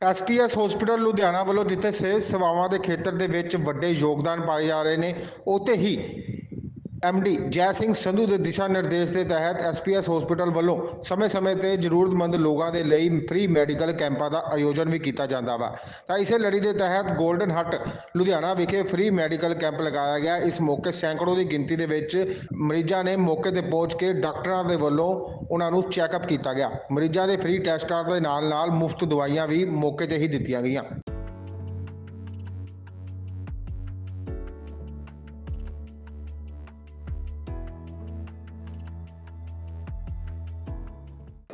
SPS hospital Ludhiana ਵੱਲੋਂ ਜਿੱਥੇ ਸਿਹਤ ਸੇਵਾਵਾਂ ਦੇ ਖੇਤਰ ਦੇ ਵਿੱਚ ਵੱਡੇ ਯੋਗਦਾਨ ਪਾਏ ਜਾ ਰਹੇ ਨੇ। ਉੱਥੇ ਹੀ ਐਮਡੀ ਜੈ ਸਿੰਘ ਸੰਧੂ ਦੇ ਦਿਸ਼ਾ ਨਿਰਦੇਸ਼ ਦੇ ਤਹਿਤ ਐਸਪੀਐਸ ਹਸਪੀਟਲ ਵੱਲੋਂ ਸਮੇਂ-ਸਮੇਂ ਤੇ ਜ਼ਰੂਰਤਮੰਦ ਲੋਕਾਂ ਦੇ ਲਈ ਫ੍ਰੀ ਮੈਡੀਕਲ ਕੈਂਪਾਂ ਦਾ ਆਯੋਜਨ ਵੀ ਕੀਤਾ ਜਾਂਦਾ ਵਾ। ਤਾਂ ਇਸੇ ਲੜੀ ਦੇ ਤਹਿਤ 골ਡਨ ਹੱਟ ਲੁਧਿਆਣਾ ਵਿਖੇ ਫ੍ਰੀ ਮੈਡੀਕਲ ਕੈਂਪ ਲਗਾਇਆ ਗਿਆ। ਇਸ ਮੌਕੇ ਸੈਂਕੜੋ ਦੀ ਗਿਣਤੀ ਦੇ ਵਿੱਚ ਮਰੀਜ਼ਾਂ ਨੇ ਮੌਕੇ ਤੇ ਪਹੁੰਚ ਕੇ ਡਾਕਟਰਾਂ ਦੇ ਵੱਲੋਂ ਉਹਨਾਂ ਨੂੰ ਚੈੱਕਅਪ ਕੀਤਾ ਗਿਆ। ਮਰੀਜ਼ਾਂ ਦੇ ਫ੍ਰੀ ਟੈਸਟਾਂ ਦੇ ਨਾਲ-ਨਾਲ ਮੁਫਤ ਦਵਾਈਆਂ ਵੀ ਮੌਕੇ ਤੇ ਹੀ ਦਿੱਤੀਆਂ ਗਈਆਂ।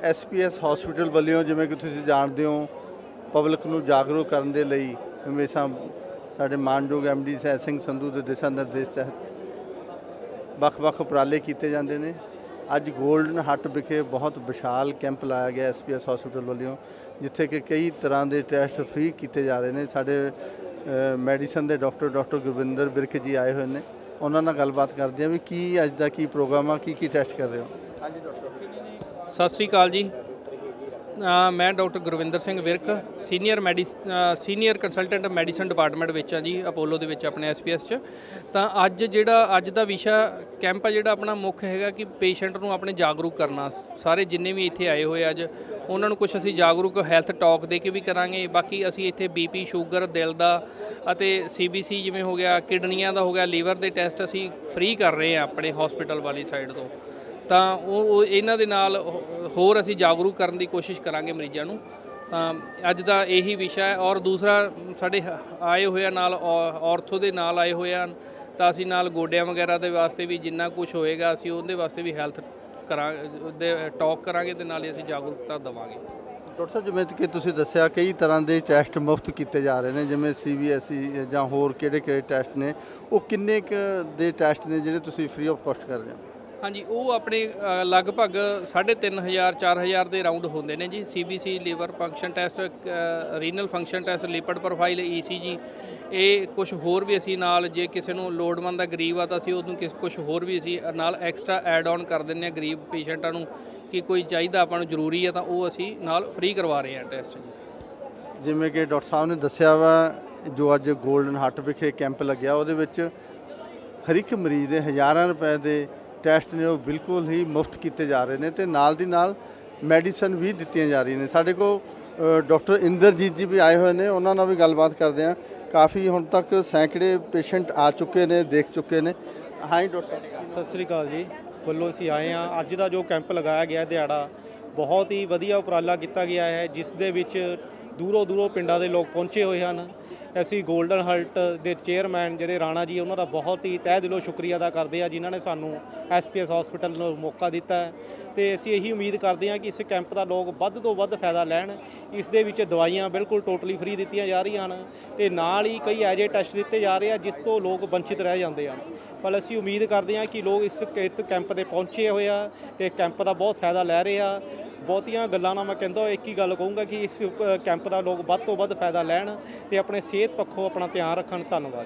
ਐਸਪੀਐਸ ਹਸਪੀਟਲ ਵੱਲੋਂ ਜਿਵੇਂ ਕਿ ਤੁਸੀਂ ਜਾਣਦੇ ਹੋ, ਪਬਲਿਕ ਨੂੰ ਜਾਗਰੂਕ ਕਰਨ ਦੇ ਲਈ ਹਮੇਸ਼ਾ ਸਾਡੇ ਮਾਨਯੋਗ ਐਮਡੀ ਸਹਿ ਸਿੰਘ ਸੰਧੂ ਦੇ ਦਿਸ਼ਾ ਨਿਰਦੇਸ਼ ਤਹਿਤ ਵੱਖ-ਵੱਖ ਉਪਰਾਲੇ ਕੀਤੇ ਜਾਂਦੇ ਨੇ। ਅੱਜ 골ਡਨ ਹੱਟ ਵਿਖੇ ਬਹੁਤ ਵਿਸ਼ਾਲ ਕੈਂਪ ਲਾਇਆ ਗਿਆ ਐਸਪੀਐਸ ਹਸਪੀਟਲ ਵੱਲੋਂ, ਜਿੱਥੇ ਕਿ ਕਈ ਤਰ੍ਹਾਂ ਦੇ ਟੈਸਟ ਫ੍ਰੀ ਕੀਤੇ ਜਾ ਰਹੇ ਨੇ। ਸਾਡੇ ਮੈਡੀਸਨ ਦੇ ਡਾਕਟਰ ਡਾਕਟਰ ਗੁਰਵਿੰਦਰ ਬਿਰਕ ਜੀ ਆਏ ਹੋਏ ਨੇ। ਉਹਨਾਂ ਨਾਲ ਗੱਲਬਾਤ ਕਰਦੇ ਹਾਂ ਵੀ ਕੀ ਅੱਜ ਦਾ ਕੀ ਪ੍ਰੋਗਰਾਮ ਆ, ਕੀ ਕੀ ਟੈਸਟ ਕਰ ਰਹੇ ਹੋ? ਹਾਂਜੀ, ਡਾਕਟਰ। ਸਤਿ ਸ੍ਰੀ ਅਕਾਲ ਜੀ। ਮੈਂ doctor Gurvinder Singh Virk, senior medi senior consultant medicine department ਵਿੱਚ ਆ ਜੀ, ਅਪੋਲੋ ਦੇ ਵਿੱਚ ਆਪਣੇ ਐਸਪੀਐਸ 'ਚ। ਤਾਂ ਅੱਜ ਜਿਹੜਾ, ਅੱਜ ਦਾ ਵਿਸ਼ਾ ਕੈਂਪ ਆ ਜਿਹੜਾ ਆਪਣਾ ਮੁੱਖ ਹੈਗਾ ਕਿ ਪੇਸ਼ੈਂਟ ਨੂੰ ਆਪਣੇ ਜਾਗਰੂਕ ਕਰਨਾ। ਸਾਰੇ ਜਿੰਨੇ ਵੀ ਇੱਥੇ ਆਏ ਹੋਏ ਅੱਜ, ਉਹਨਾਂ ਨੂੰ ਕੁਝ ਅਸੀਂ ਜਾਗਰੂਕ ਹੈਲਥ ਟਾਕ ਦੇ ਕੇ ਵੀ ਕਰਾਂਗੇ। ਬਾਕੀ ਅਸੀਂ ਇੱਥੇ ਬੀਪੀ ਸ਼ੂਗਰ, ਦਿਲ ਦਾ ਅਤੇ ਸੀਬੀਸੀ ਜਿਵੇਂ ਹੋ ਗਿਆ, ਕਿਡਨੀਆਂ ਦਾ ਹੋ ਗਿਆ, ਲੀਵਰ ਦੇ ਟੈਸਟ ਅਸੀਂ ਫ੍ਰੀ ਕਰ ਰਹੇ ਹਾਂ ਆਪਣੇ ਹਸਪੀਟਲ ਵਾਲੀ ਸਾਈਡ ਤੋਂ। ਤਾਂ ਉਹ ਇਹਨਾਂ ਦੇ ਨਾਲ ਹੋ- ਹੋਰ ਅਸੀਂ ਜਾਗਰੂਕ ਕਰਨ ਦੀ ਕੋਸ਼ਿਸ਼ ਕਰਾਂਗੇ ਮਰੀਜ਼ਾਂ ਨੂੰ। ਤਾਂ ਅੱਜ ਦਾ ਇਹੀ ਵਿਸ਼ਾ ਹੈ ਔਰ ਦੂਸਰਾ ਸਾਡੇ ਆਏ ਹੋਏ ਆ ਨਾਲ ਔ- ਔਰਥੋ ਦੇ ਨਾਲ ਆਏ ਹੋਏ ਹਨ। ਤਾਂ ਅਸੀਂ ਨਾਲ ਗੋਡਿਆਂ ਵਗੈਰਾ ਦੇ ਵਾਸਤੇ ਵੀ ਜਿੰਨਾ ਕੁਝ ਹੋਏਗਾ ਅਸੀਂ ਉਹਦੇ ਵਾਸਤੇ ਵੀ ਹੈਲਥ ਕਰਾਂ, ਦੇ ਟਾਕ ਕਰਾਂਗੇ ਤੇ ਹੀ ਅਸੀਂ ਜਾਗਰੂਕਤਾ ਦੇਵਾਂਗੇ। ਡਾਕਟਰ ਸਾਹਿਬ, ਜਿਵੇਂ ਕਿ ਤੁਸੀਂ ਦੱਸਿਆ, ਕਈ ਤਰ੍ਹਾਂ ਦੇ ਟੈਸਟ ਮੁਫਤ ਕੀਤੇ ਜਾ ਰਹੇ ਨੇ, ਜਿਵੇਂ ਸੀਬੀਐਸਈ ਜਾਂ ਹੋਰ ਕਿਹੜੇ ਕਿਹੜੇ ਟੈਸਟ ਨੇ। ਉਹ ਕਿੰਨੇ ਕੁ ਦੇ ਟੈਸਟ ਨੇ ਜਿਹੜੇ ਤੁਸੀਂ ਫ੍ਰੀ ਆਫ ਕਾਸਟ ਕਰ ਰਹੇ ਹੋ? ਹਾਂਜੀ ਉਹ ਆਪਣੇ ਅ, ਲਗਭਗ 3500 4000 ਦੇ ਰਾਉਂਡ ਹੁੰਦੇ ਨੇ ਜੀ। CBC liver function test renal function test lipid profile ECG ਇਹ ਕੁਝ ਹੋਰ ਵੀ ਅਸੀਂ ਨਾਲ ਜੇ ਕਿਸੇ ਨੂੰ ਲੋੜਵੰਦ ਆ ਗਰੀਬ ਆ ਤਾਂ ਅਸੀਂ ਉਹਨੂੰ ਕਿਸ ਕੁਝ ਹੋਰ ਵੀ ਅਸੀਂ ਨਾਲ ਐਕਸਟਰਾ ਐਡ ਆਨ ਕਰ ਦਿੰਦੇ ਆ ਗਰੀਬ ਪੇਸ਼ੈਂਟਾਂ ਨੂੰ ਕਿ ਕੋਈ ਚਾਹੀਦਾ ਆਪਾਂ ਨੂੰ ਜ਼ਰੂਰੀ ਆ ਤਾਂ ਉਹ ਅਸੀਂ ਨਾਲ ਫ੍ਰੀ ਕਰਵਾ ਰਹੇ ਹਾਂ ਟੈਸਟ ਜੀ। ਜਿਵੇਂ ਕਿ ਡਾਕਟਰ ਸਾਹਿਬ ਨੇ ਦੱਸਿਆ ਵਾ ਜੋ ਅੱਜ 골ਡਨ ਹੱਟ ਵਿਖੇ ਕੈਂਪ ਲੱਗਿਆ ਉਹਦੇ ਵਿੱਚ ਹਰ ਇੱਕ ਮਰੀਜ਼ ਦੇ ਹਜ਼ਾਰਾਂ ਰੁਪਏ ਦੇ ਟੈਸਟ ਨੇ ਉਹ ਬਿਲਕੁਲ ਹੀ ਮੁਫਤ ਕੀਤੇ ਜਾ ਰਹੇ ਨੇ ਤੇ ਨਾਲ ਦੀ ਨਾਲ ਮੈਡੀਸਨ ਵੀ ਦਿੱਤੀਆਂ ਜਾ ਰਹੀਆਂ ਨੇ। ਸਾਡੇ ਕੋਲ ਅ, ਡਾਕਟਰ ਇੰਦਰਜੀਤ ਜੀ ਵੀ ਆਏ ਹੋਏ ਨੇ ਉਹਨਾਂ ਨਾਲ ਵੀ ਗੱਲਬਾਤ ਕਰਦੇ ਹਾਂ। ਕਾਫੀ ਹੁਣ ਤੱਕ ਸੈਂਕੜੇ ਪੇਸ਼ੈਂਟ ਆ ਚੁੱਕੇ ਨੇ ਦੇਖ ਚੁੱਕੇ ਨੇ। ਹਾਂਜੀ ਡਾਕਟਰ ਸਾਹਿਬ। ਸਤਿ ਸ੍ਰੀ ਅਕਾਲ ਜੀ। ਵੱਲੋਂ ਅਸੀਂ ਆਏ ਹਾਂ। ਅੱਜ ਦਾ ਜੋ ਕੈਂਪ ਲਗਾਇਆ ਗਿਆ ਦਿਹਾੜਾ ਬਹੁਤ ਹੀ ਵਧੀਆ ਉਪਰਾਲਾ ਕੀਤਾ ਗਿਆ ਹੈ ਜਿਸ ਦੇ ਵਿੱਚ ਦੂਰੋਂ ਦੂਰੋਂ ਪਿੰਡਾਂ ਦੇ ਲੋਕ ਪਹੁੰਚੇ ਹੋਏ ਹਨ। ਅਸੀਂ 골ਡਨ ਹਲਟ ਦੇ ਚੇਅਰਮੈਨ ਜਿਹੜੇ ਰਾਣਾ ਜੀ, ਉਹਨਾਂ ਦਾ ਬਹੁਤ ਹੀ ਤਹਿ ਦਿਲੋਂ ਸ਼ੁਕਰੀਆ ਅਦਾ ਕਰਦੇ ਆ ਜਿਨ੍ਹਾਂ ਨੇ ਸਾਨੂੰ ਐਸਪੀਐਸ ਹਸਪੀਟਲ ਨੂੰ ਮੌਕਾ ਦਿੱਤਾ ਹੈ। ਤੇ ਅਸੀਂ ਇਹੀ ਉਮੀਦ ਕਰਦੇ ਹਾਂ ਕਿ ਇਸ ਕੈਂਪ ਦਾ ਲੋਕ ਵੱਧ ਤੋਂ ਵੱਧ ਫਾਇਦਾ ਲੈਣ। ਇਸ ਦੇ ਵਿੱਚ ਦਵਾਈਆਂ ਬਿਲਕੁਲ ਟੋਟਲੀ ਫ੍ਰੀ ਦਿੱਤੀਆਂ ਜਾ ਰਹੀਆਂ ਹਨ ਤੇ ਨਾਲ ਹੀ ਕਈ ਐਜੇ ਟੈਸਟ ਦਿੱਤੇ ਜਾ ਰਹੇ ਆ ਜਿਸ ਤੋਂ ਲੋਕ ਵੰਚਿਤ ਰਹਿ ਜਾਂਦੇ ਹਨ। ਪਰ ਅਸੀਂ ਉਮੀਦ ਕਰਦੇ ਹਾਂ ਕਿ ਲੋਕ ਇਸ ਇਸ ਕੈਂਪ ਤੇ ਪਹੁੰਚੇ ਹੋਏ ਆ ਤੇ ਕੈਂਪ ਦਾ ਬਹੁਤ ਫਾਇਦਾ ਲੈ ਰਹੇ ਆ। ਬਹੁਤੀਆਂ ਗੱਲਾਂ ਨਾਲ ਮੈਂ ਕਹਿੰਦਾ ਹੋਇਆ, ਇੱਕ ਹੀ ਗੱਲ ਕਹੂੰਗਾ ਕਿ ਇਸ ਕੈਂਪ ਦਾ ਲੋਕ ਵੱਧ ਤੋਂ ਵੱਧ ਫਾਇਦਾ ਲੈਣ ਤੇ ਆਪਣੇ ਸਿਹਤ ਪੱਖੋਂ ਆਪਣਾ ਧਿਆਨ ਰੱਖਣ। ਧੰਨਵਾਦ।